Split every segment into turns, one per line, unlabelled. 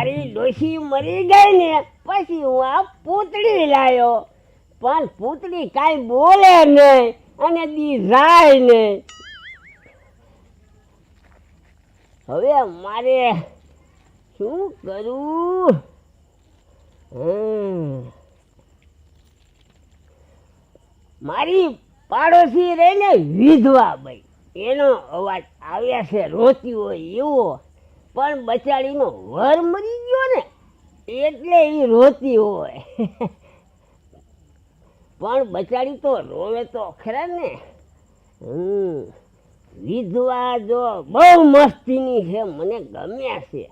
મારી ડોશી મરી ગઈ ને પછી હું આ પૂતળી લાયો. પણ પૂતળી કાંઈ બોલે નહીં અને દી નહીં. હવે મારે શું કરું. મારી પાડોશી રહીને વિધવા ભાઈ એનો અવાજ આવ્યા છે રોતી હોય એવો. પણ બચાડીનો વર મરી ગયો ને, એટલે એ રોતી હોય. પણ બચાડી તો રોવે તો ખરા ને. વિધવા જો બહુ મસ્તીની છે, મને ગમ્યા છે.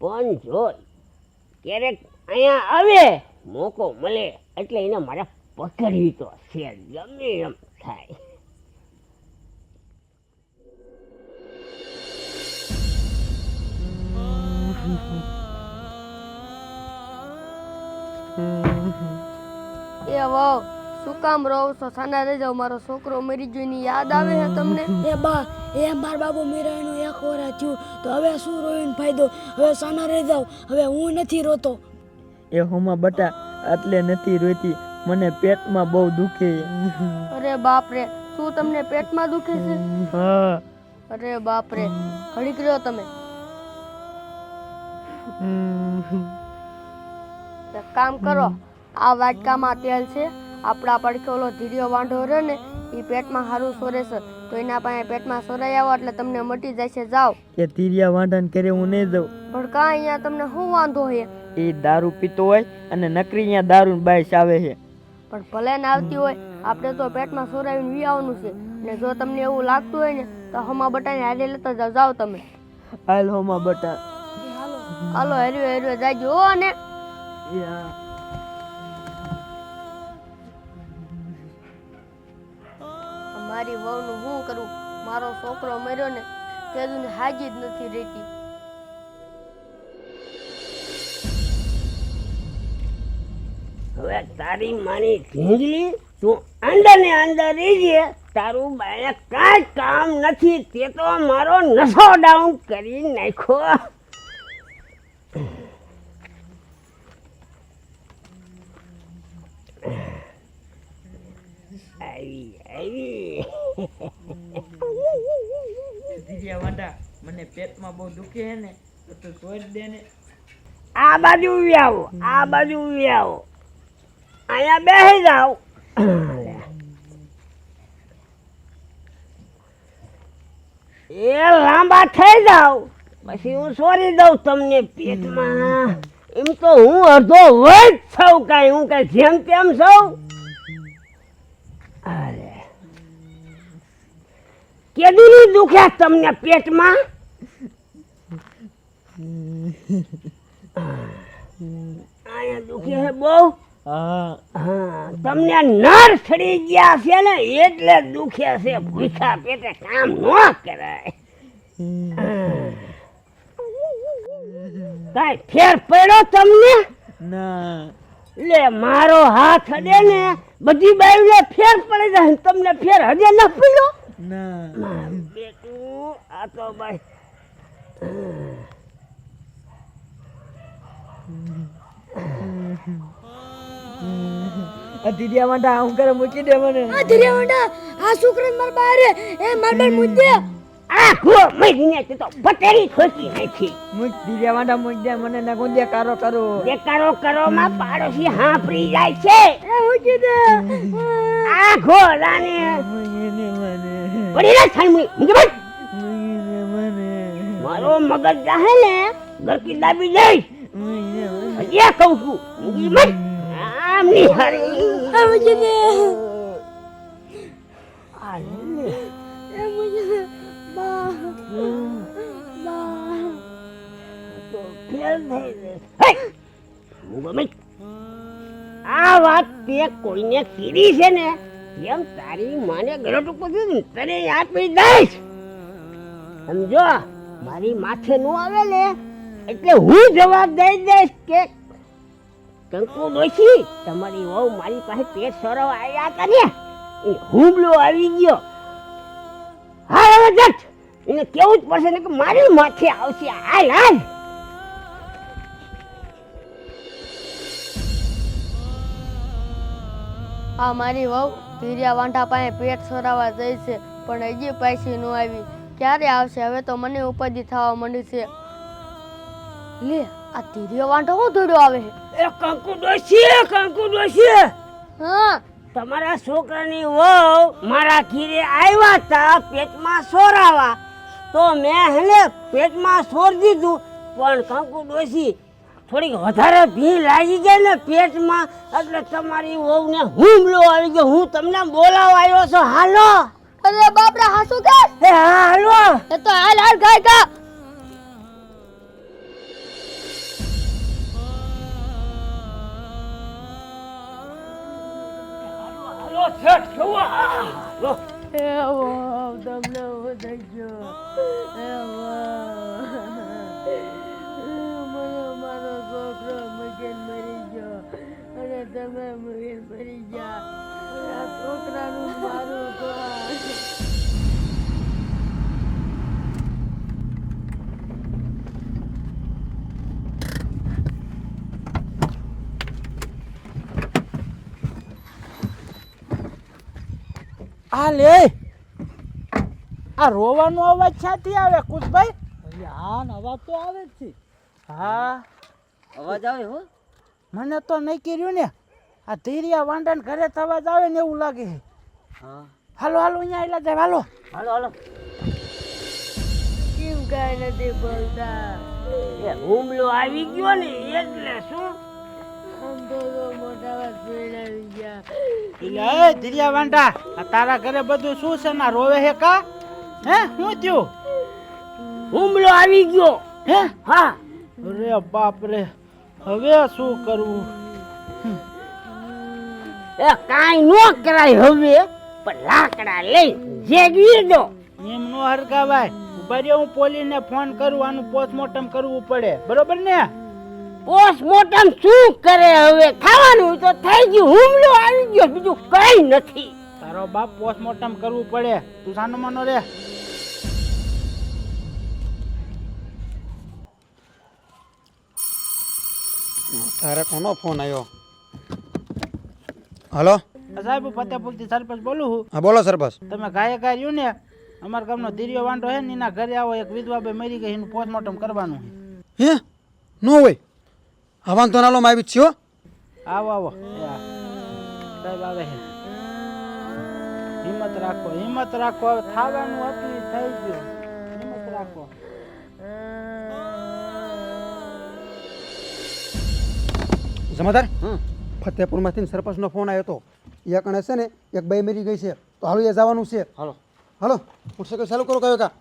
પણ જો ક્યારેક અહીંયા આવે, મોકો મળે, એટલે એને મારે પકડવી તો છે, ગમે એમ થાય.
એ વહુ શું કામ રહો? છો સાના રહી જાઓ. મારો છોકરો મરી ગયો યાદ આવે છે તમને?
એ બા એ માર બાબુ મીરાનો એક વરા થયું. તો હવે શું રોઈને ફાયદો? હવે સાના રે જાવ હવે હું નથી રોતો.
એ હોમાં બટા એટલે નથી રોતી મને પેટમાં બહુ દુખે.
અરે બાપ રે શું તમને પેટમાં દુખે છે?
હા.
અરે બાપ રે ઘડીક રહ્યો તમે. એક કામ કરો આ વાટકામાં તેલ છે આપણા પડખે ઓલો ધીરિયો વાંઢો રહ્યો ને એ પેટમાં સારું સોરે છે તો એના પાસે પેટમાં સોરાઈ આવો એટલે તમને મટી જશે જાઓ.
એ તીરિયા વાંઢાને કરે હું નહીં જાઉં.
પણ કાં અહીંયા તમને શું વાંધો છે
એ દારૂ પીતો હોય અને નકરી અહીંયા દારૂ બાઈસ આવે છે.
પણ ભલે ને આવતી હોય આપણે તો પેટમાં સોરાવીને વી આવવાનું છે ને જો તમને એવું લાગતું હોય ને તો હમા બટાને હારે લેતા જાઓ તમે.
હાલ હોમાં બટા.
હાલો હેરવે હેરવે જાજો હો
ને.
મારી વહુનું શું કરું? મારો છોકરો મર્યો ને તેનું હાજી જ નથી રહેતી.
હવે તારી મારી ઢીંગલી તું અંદર ને અંદર રહીજે તારું બાય કાંઈ કામ નથી તે તો મારો નશો ડાઉન કરી નાખ્યો. આવી આવી
તીરિયા મને પેટમાં બહુ દુખે છે ને તો તું સોઈ દે ને
આ બાજુ ઊભી આવો આ બાજુ ઊભી આવો. અહીંયા બેસી જાઓ. એ લાંબા થઈ જાઓ. પછી હું સોરી દઉં તમને પેટમાં. એમ તો હું અડધો વજ છઉં કાંઈ હું કાંઈ જેમ તેમ છઉં અરે. કેદુની દુખ્યા તમને પેટમાં? અહીંયા દુખે બહુ?
હા.
હા તમને નર ચડી ગયા છે ને એટલે દુખે છે. ભૂખા પેટે કામ ન કરાય. કઈ ફેર પડ્યો તમને?
ના.
લે મારો હાથ અડે ને બધી બાયુને ફેર પડી જાય તમને ફેર હજે ન પડ્યો?
ના.
મારું બેટું આ તો ભાઈ.
હું કરે મૂકી દે મને.
આ માર બારે. એ માર બેન મુદ્દે
આ ખો મહિને તે તો પટેરી ઠોકી નાખી
મૂક તીરિયા વાંઢા મૂક દે મને ના ગુંદે કારો કરો.
કરો માં પાડોશી હાંફરી જાય છે.
એ મૂકી દે.
આ ઘોડાને
મૂકી દે મને.
પડી છાનમુઈ
મૂકી દે
મારો મગજ જાહે ને ગરકી દાબી જઈશ હજી કહું છું. મૂકી મત આમ ની હારી. આ વાત તે કોઈને કીધી છે ને એમ તારી માને ગરટ ઉપર ને, તને આપી દઈશ સમજો, મારી માથે નો આવે ને એટલે હું જવાબ દઈ દઈશ કે કંકુ દોશી તમારી વહુ મારી પાસે પેટ સોરો આવ્યા ને, એ હુમલો આવી ગયો. હા હવે જટ, એને કેવું જ પડશે ને કે મારી માથે આવશે. હાલ હાલ.
આ મારી વહુ ધીરિયા વાંઢા પાસે પેટ સોરાવા જઈ છે પણ હજી પૈસી ન આવી. ક્યારે આવશે? હવે તો મને ઉપાધિ થવા માંડી છે. લે આ ધીરિયો વાંઢો શું દોડ્યો આવે? છે
એ કંકુ ડોશી કંકુ ડોશી!
હા.
તમારા છોકરાની વહુ મારા ઘીરે આવ્યા તા પેટમાં સોરાવા. તો મેં હેને પેટમાં સોર દીધું પણ કંકુ ડોશી થોડીક વધારે ભી લાગી ગઈ ને પેટમાં એટલે તમારી વહુને હુમલો આવી ગયો. હું તમને બોલાવા આવ્યો છું. હાલો.
અરે બાપરા હાસુ કે?
એ હાલો.
એ તો હાલ હાલ ગાય કા તમને થઈ ગયો અને તમે મગન ભરી ગયા છોકરાનું મારું તો
આ લે. આ રોવાનો અવાજ ક્યાંથી આવે કુશભાઈ? હા અવાજ તો આવે જ છે. હા.
અવાજ આવે હો.
મને તો નહીં કર્યું ને. આ ધીરિયા વાંડન ઘરે અવાજ આવે ને એવું લાગે છે.
હા.
હાલો હાલો અહીંયા આયલા જાય હાલો.
હાલો હાલો.
કેમ કાંઈ નથી બોલતા?
એ હુમલો આવી ગયો ને એટલે શું?
એટલે ધીરિયા વાંડા આ તારા ઘરે બધું શું છે? ના રોવે હે કા? હે શું થયું?
હુમલો આવી ગયો.
હે?
હા.
રે બાપ રે હવે શું કરવું
એ કાંઈ નો કરાય હવે પણ લાકડા લઈ જેગી દો.
એમ નો હરકાવાય રહ્યો હું પોલીસને ફોન કરું આનું પોસ્ટમોર્ટમ કરવું પડે. બરોબર ને?
પોસ્ટમોર્ટમ શું કરે હવે? થવાનું તો થઈ ગયું હુમલો આવી ગયો બીજું કઈ નથી.
તારો બાપ પોસ્ટમોર્ટમ કરવું પડે. તું સાનો માનો રે.
તારે કોનો ફોન આવ્યો હલો?
સાહેબ ફતેપુરથી સરપંચ બોલું છું.
હા બોલો સરપંચ.
તમે ગાયે ગાય ને અમારા ગામનો ધીરિયો વાંઢો હે ને એના ઘરે આવો એક વિધવા બે મરી ગઈ એનું પોસ્ટમોર્ટમ કરવાનું
હે? નો હોય. હા વાંધો નાલો માં આવી છો
આવો આવો. સાહેબ આવે હે હિંમત રાખો હિંમત રાખો. હવે થાવાનું હતું થઈ ગયું. હિંમત રાખો.
જમાદાર ફતેપુરમાંથી સરપંચનો ફોન આવ્યો હતો એ કણે છે ને એક બે મરી ગઈ છે તો હાલો એ જવાનું છે હાલો હાલો મોટરસાઇકલ ચાલુ કરો કયો કા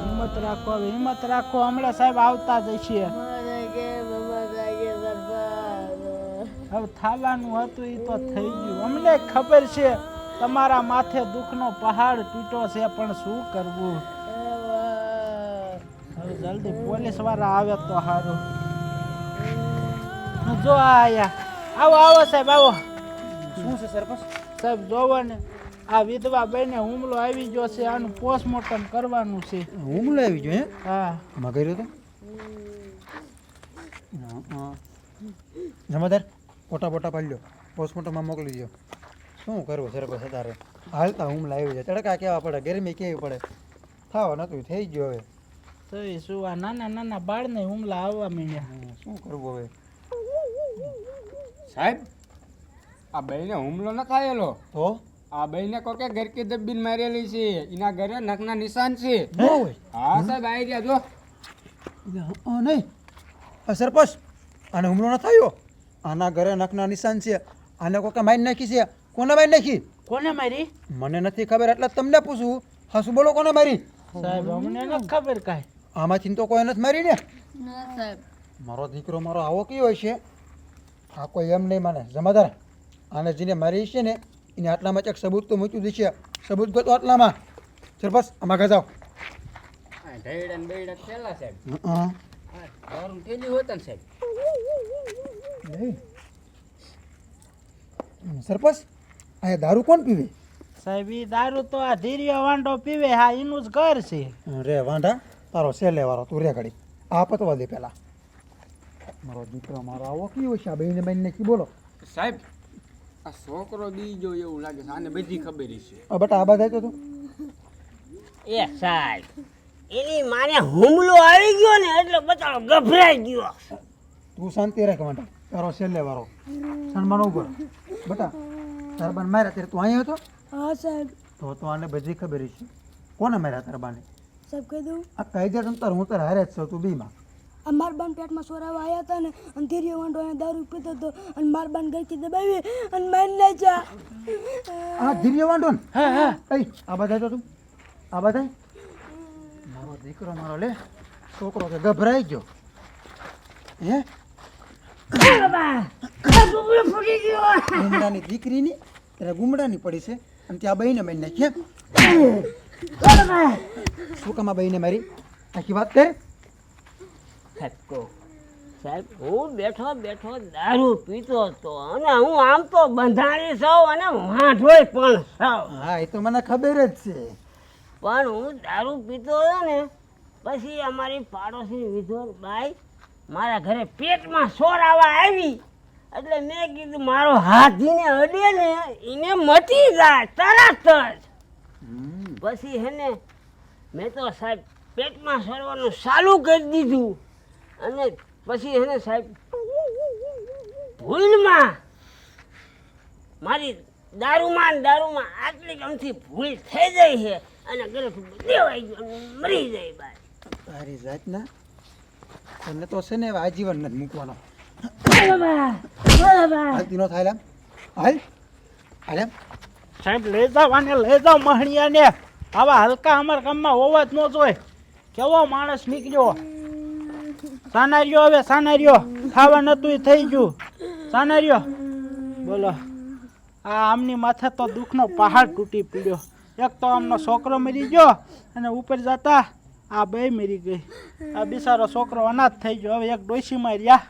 હિંમત રાખો હિંમત રાખો હમણાં સાહેબ આવતા જ છે
મારે કે મમ્મા જાગે સરપંચ
હવે થાલાનું હતું એ તો થઈ ગયું અમને ખબર છે તમારા માથે દુઃખનો પહાડ તૂટો છે પણ શું કરવું? હવે જલ્દી પોલીસવાળા આવે તો સારું જો આયા. આવો આવો સાહેબ આવો.
શું છે સરપંચ?
સાહેબ જોવો ને આ વિધવા બેને હુમલો આવી ગયો છે આનું પોસ્ટમોર્ટમ કરવાનું છે.
હુમલો આવી ગયો હે
હા.
આમાં તો જમાદાર ફોટા ફોટા પાડી લો પોસ્ટમોર્ટમમાં મોકલી દો શું કરવું સરપંચ તારે હાલતા હુમલા આવી જાય. તડકા કેવા પડે? ગરમી કેવી પડે? થાવ નતું થઈ ગયો હવે.
તો એ શું આ નાના નાના બાળને હુમલા આવવા માંડ્યા.
શું કરવું હવે?
સાહેબ આ બહેને હુમલો ન ખાયેલો
તો?
આ બહેને કોકે ગરકી દબીન મારેલી છે. એના ઘરે નખના નિશાન છે.
ન
હા સાહેબ આવી ગયા જો.
નહીં. સરપંચ આને હુમલો ન થયો? આના ઘરે નખના નિશાન છે. આને કોકે મારી નાખી છે? કોને મારી નાખી?
કોને મારી?
મને નથી ખબર એટલે તમને પૂછું. હા બોલો કોને મારી?
સાહેબ અમને નથી ખબર કાંઈ.
આમાંથી તો કોઈ નથી મારી ને
ના સાહેબ.
મારો દીકરો મારો આવો કયો હોય છે આ કોઈ એમ નહીં માને. જમાદાર આને જેને મારી છે ને એને આટલામાં ચેક સબૂત તો મૂક્યું દીશે સબૂત ગયો આટલામાં. સરપંચ આમાં ઘા
જાઓ. ને બેડા થયેલા સાહેબ.
હા
સાહેબ?
સરપંચ? આ દારૂ કોણ પીવે?
સાહેબ એ દારૂ તો આ ધીરિયો વાંડો પીવે હા એનું જ ઘર છે.
રે વાંઢા? તારો સેલે વાળો તું રે ઘડી આ પતવા દે પેલા. મારો દીકરો મારો આવો કયો છે? આ બેને બેનને કી બોલો.
સાહેબ આ છોકરો બીજો એવું લાગે છે આને બધી ખબર છે.
આ બટા આ બધા તો તું
એ સાહેબ એની માને હુમલો આવી ગયો ને એટલે બચારો ગભરાઈ ગયો.
તું શાંતિ રાખ માટે તારો સેલે વાળો સન્માન ઊભો બટા તારા બાને માર્યા ત્યારે તું અહીંયા હતો?
હા સાહેબ.
તો તો આને બધી ખબર છે કોને માર્યા તરબાને?
સાહેબ કહી દઉં?
આ કહી દે તમ તંતર હું તારે હારે જ છું તું બીમાં.
આ માર બાન પેટમાં સોરાવા આવ્યા હતા ને અને ધીરે વાંડો અહીંયા દારૂ પીતો હતો અને માર બાન ગરકી દબાવી અને મારી જા.
આ ધીરે વાંડો ને? હા હા. આ બધા તો તું? આ બધા મારો દીકરો મારો લે છોકરો કે ગભરાઈ ગયો. હે? ગુમડાની દીકરીની ત્યારે ગુમડાની પડી છે. અને ત્યાં બહીને મારી નાખ્યા? શું કામ બહીને મારી. આખી વાત કર.
સાહેબ હું બેઠો બેઠો દારૂ પીતો હતો અને હું આમ તો બંધાણી સૌ અને વાંઢોય પણ સૌ
હા એ તો મને ખબર જ છે.
પણ હું દારૂ પીતો હતો ને પછી અમારી પાડોશી વિધોર બાઈ મારા ઘરે પેટમાં સોર આવવા આવી. એટલે મેં કીધું મારો હાથ જીને અડે ને એને મટી જાય તરત જ. પછી હેને મેં તો સાહેબ પેટમાં સરવાનું ચાલુ કરી દીધું. અને પછી હેને સાહેબ ભૂલમાં મારી દારૂમાં ને દારૂમાં આટલી ગમથી ભૂલ થઈ જાય છે. અને ઘરે દેવાઈ ગયો મરી જાય બાર.
તારી જાતના? તને તો છે ને હવે આજીવન નથી મૂકવાનો. હાલતી નો થાય લે હાલ. હાલ એમ.
સાહેબ લઈ જાવ આને લઈ જાવ મહણિયાને. આવા હલકા અમારા કામમાં હોવા જ ન જોઈએ. કેવો માણસ નીકળ્યો? સાનારીઓ હવે સાનારીઓ. ખાવા નતું થઈ ગયું. સાનારીઓ. બોલો. આ આમની માથે તો દુઃખનો પહાડ તૂટી પડ્યો. એક તો આમનો છોકરો મરી ગયો અને ઉપર જતા આ બે મરી ગઈ. આ બિચારો છોકરો અનાથ થઈ ગયો. હવે એક ડોસીમાં રહ્યા.